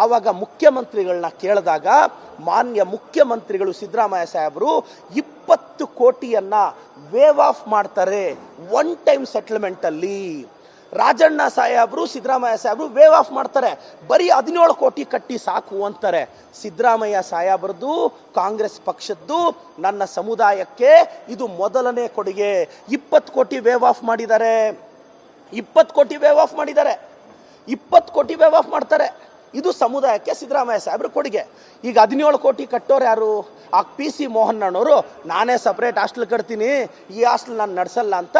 ಆವಾಗ ಮುಖ್ಯಮಂತ್ರಿಗಳನ್ನ ಕೇಳಿದಾಗ ಮಾನ್ಯ ಮುಖ್ಯಮಂತ್ರಿಗಳು ಸಿದ್ದರಾಮಯ್ಯ ಸಾಹೇಬರು ಇಪ್ಪತ್ತು ಕೋಟಿಯನ್ನ ವೇವ್ ಆಫ್ ಮಾಡ್ತಾರೆ ಒನ್ ಟೈಮ್ ಸೆಟಲ್ಮೆಂಟ್ ಅಲ್ಲಿ. ರಾಜಣ್ಣ ಸಾಹೇಬರು, ಸಿದ್ದರಾಮಯ್ಯ ಸಾಹೇಬರು ವೇವ್ ಆಫ್ ಮಾಡ್ತಾರೆ. ಬರೀ ಹದಿನೇಳು ಕೋಟಿ ಕಟ್ಟಿ ಸಾಕು ಅಂತಾರೆ. ಸಿದ್ದರಾಮಯ್ಯ ಸಾಹೇಬ್ರದ್ದು, ಕಾಂಗ್ರೆಸ್ ಪಕ್ಷದ್ದು, ನನ್ನ ಸಮುದಾಯಕ್ಕೆ ಇದು ಮೊದಲನೇ ಕೊಡುಗೆ. ಇಪ್ಪತ್ತು ಕೋಟಿ ವೇವ್ ಆಫ್ ಮಾಡಿದ್ದಾರೆ. ಇಪ್ಪತ್ತು ಕೋಟಿ ವೇವ್ ಆಫ್ ಮಾಡಿದ್ದಾರೆ. ಇಪ್ಪತ್ತು ಕೋಟಿ ವೇವ್ ಆಫ್ ಮಾಡ್ತಾರೆ. ಇದು ಸಮುದಾಯಕ್ಕೆ ಸಿದ್ದರಾಮಯ್ಯ ಸಾಹೇಬ್ರ ಕೊಡುಗೆ. ಈಗ ಹದಿನೇಳು ಕೋಟಿ ಕಟ್ಟೋರು ಯಾರು? ಆ ಪಿ ಸಿ ಮೋಹನ್ ಅಣ್ಣವರು ನಾನೇ ಸಪ್ರೇಟ್ ಹಾಸ್ಟೆಲ್ ಕಟ್ತೀನಿ, ಈ ಹಾಸ್ಟೆಲ್ ನಾನು ನಡೆಸಲ್ಲ ಅಂತ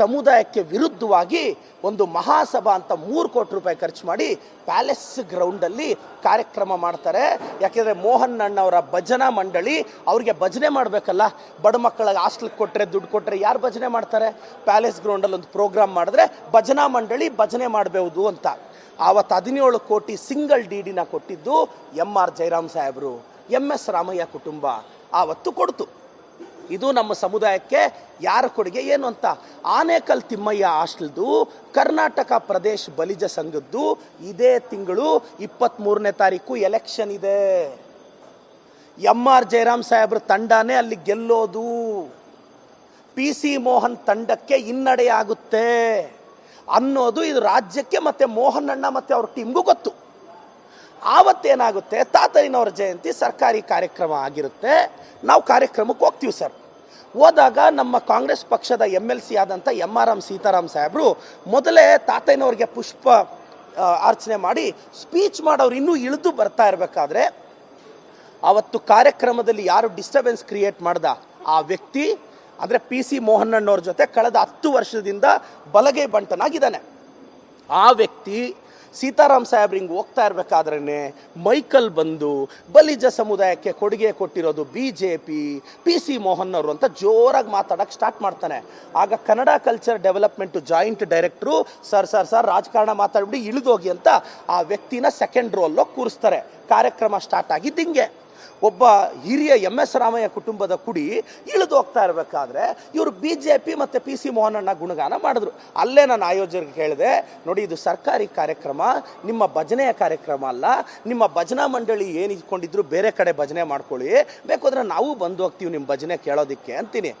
ಸಮುದಾಯಕ್ಕೆ ವಿರುದ್ಧವಾಗಿ ಒಂದು ಮಹಾಸಭಾ ಅಂತ ಮೂರು ಕೋಟಿ ರೂಪಾಯಿ ಖರ್ಚು ಮಾಡಿ ಪ್ಯಾಲೇಸ್ ಗ್ರೌಂಡಲ್ಲಿ ಕಾರ್ಯಕ್ರಮ ಮಾಡ್ತಾರೆ. ಯಾಕೆಂದರೆ ಮೋಹನ್ ಅಣ್ಣವರ ಭಜನಾ ಮಂಡಳಿ, ಅವ್ರಿಗೆ ಭಜನೆ ಮಾಡಬೇಕಲ್ಲ. ಬಡ ಮಕ್ಕಳಿಗೆ ಹಾಸ್ಟೆಲ್ ಕೊಟ್ಟರೆ ದುಡ್ಡು ಕೊಟ್ಟರೆ ಯಾರು ಭಜನೆ ಮಾಡ್ತಾರೆ? ಪ್ಯಾಲೇಸ್ ಗ್ರೌಂಡಲ್ಲಿ ಒಂದು ಪ್ರೋಗ್ರಾಮ್ ಮಾಡಿದ್ರೆ ಭಜನಾ ಮಂಡಳಿ ಭಜನೆ ಮಾಡಬಹುದು ಅಂತ. ಆವತ್ತು ಹದಿನೇಳು ಕೋಟಿ ಸಿಂಗಲ್ ಡಿ ಡಿನ ಕೊಟ್ಟಿದ್ದು ಎಂ ಆರ್ ಜಯರಾಮ್ ಸಾಹೇಬರು. ಎಂ ಎಸ್ ರಾಮಯ್ಯ ಕುಟುಂಬ ಆವತ್ತು ಕೊಡ್ತು. ಇದು ನಮ್ಮ ಸಮುದಾಯಕ್ಕೆ ಯಾರ ಕೊಡುಗೆ ಏನು ಅಂತ? ಆನೇಕಲ್ ತಿಮ್ಮಯ್ಯ ಹಾಸ್ಟೆಲ್ದು, ಕರ್ನಾಟಕ ಪ್ರದೇಶ್ ಬಲಿಜ ಸಂಘದ್ದು ಇದೇ ತಿಂಗಳು ಇಪ್ಪತ್ತ್ಮೂರನೇ ತಾರೀಕು ಎಲೆಕ್ಷನ್ ಇದೆ. ಎಂ ಆರ್ ಜಯರಾಮ್ ಸಾಹೇಬ್ರ ತಂಡನೇ ಅಲ್ಲಿ ಗೆಲ್ಲೋದು. ಪಿ ಸಿ ಮೋಹನ್ ತಂಡಕ್ಕೆ ಹಿನ್ನಡೆಯಾಗುತ್ತೆ ಅನ್ನೋದು ಇದು ರಾಜ್ಯಕ್ಕೆ ಮತ್ತೆ ಮೋಹನಣ್ಣ ಮತ್ತು ಅವ್ರ ಟೀಮ್ಗೂ ಗೊತ್ತು. ಆವತ್ತೇನಾಗುತ್ತೆ? ತಾತಯ್ಯನವ್ರ ಜಯಂತಿ ಸರ್ಕಾರಿ ಕಾರ್ಯಕ್ರಮ ಆಗಿರುತ್ತೆ. ನಾವು ಕಾರ್ಯಕ್ರಮಕ್ಕೆ ಹೋಗ್ತೀವಿ ಸರ್. ಹೋದಾಗ ನಮ್ಮ ಕಾಂಗ್ರೆಸ್ ಪಕ್ಷದ ಎಂ ಎಲ್ ಸಿ ಆದಂಥ ಎಂ ಆರ್ ಎಂ ಸೀತಾರಾಮ್ ಸಾಹೇಬರು ಮೊದಲೇ ತಾತಯ್ಯನವ್ರಿಗೆ ಪುಷ್ಪ ಅರ್ಚನೆ ಮಾಡಿ ಸ್ಪೀಚ್ ಮಾಡೋರು ಇನ್ನೂ ಇಳಿದು ಬರ್ತಾ ಇರಬೇಕಾದ್ರೆ, ಅವತ್ತು ಕಾರ್ಯಕ್ರಮದಲ್ಲಿ ಯಾರು ಡಿಸ್ಟರ್ಬೆನ್ಸ್ ಕ್ರಿಯೇಟ್ ಮಾಡ್ದ? ಆ ವ್ಯಕ್ತಿ ಅಂದರೆ ಪಿ ಸಿ ಮೋಹನಣ್ಣವ್ರ ಜೊತೆ ಕಳೆದ ಹತ್ತು ವರ್ಷದಿಂದ ಬಲಗೈ ಬಂಟನಾಗಿದ್ದಾನೆ. ಆ ವ್ಯಕ್ತಿ ಸೀತಾರಾಮ್ ಸಾಹೇಬ್ರಿಂಗ್ ಹಿಂಗೆ ಹೋಗ್ತಾ ಇರಬೇಕಾದ್ರೇ ಮೈಕಲ್ ಬಂದು ಬಲಿಜ ಸಮುದಾಯಕ್ಕೆ ಕೊಡುಗೆ ಕೊಟ್ಟಿರೋದು B J P P C Mohan ಅಂತ ಜೋರಾಗಿ ಮಾತಾಡಕ್ಕೆ ಸ್ಟಾರ್ಟ್ ಮಾಡ್ತಾನೆ. ಆಗ Kannada culture development joint director, sir sir sir, ರಾಜಕಾರಣ ಮಾತಾಡ್ಬಿಟ್ಟು ಇಳಿದೋಗಿ ಅಂತ ಆ ವ್ಯಕ್ತಿನ ಸೆಕೆಂಡ್ ರೋಲ್ಲೋ ಕೂರಿಸ್ತಾರೆ. ಕಾರ್ಯಕ್ರಮ ಸ್ಟಾರ್ಟ್ ಆಗಿದ್ದು ಹಿಂಗೆ ಒಬ್ಬ ಹಿರಿಯ ಎಂ ಎಸ್ ರಾಮಯ್ಯ ಕುಟುಂಬದ ಕುಡಿ ಇಳಿದು ಹೋಗ್ತಾ ಇರಬೇಕಾದ್ರೆ ಇವರು ಬಿ ಜೆ ಪಿ ಮತ್ತು ಪಿ ಸಿ ಮೋಹನಣ್ಣ ಗುಣಗಾನ ಮಾಡಿದ್ರು. ಅಲ್ಲೇ ನಾನು ಆಯೋಜಕರಿಗೆ ಹೇಳಿದೆ, ನೋಡಿ ಇದು ಸರ್ಕಾರಿ ಕಾರ್ಯಕ್ರಮ, ನಿಮ್ಮ ಭಜನೆಯ ಕಾರ್ಯಕ್ರಮ ಅಲ್ಲ, ನಿಮ್ಮ ಭಜನಾ ಮಂಡಳಿ ಏನು ಇಟ್ಕೊಂಡಿದ್ರು ಬೇರೆ ಕಡೆ ಭಜನೆ ಮಾಡ್ಕೊಳ್ಳಿ, ಬೇಕಾದ್ರೆ ನಾವು ಬಂದು ಹೋಗ್ತೀವಿ ನಿಮ್ಮ ಭಜನೆ ಕೇಳೋದಕ್ಕೆ ಅಂತೀನಿ.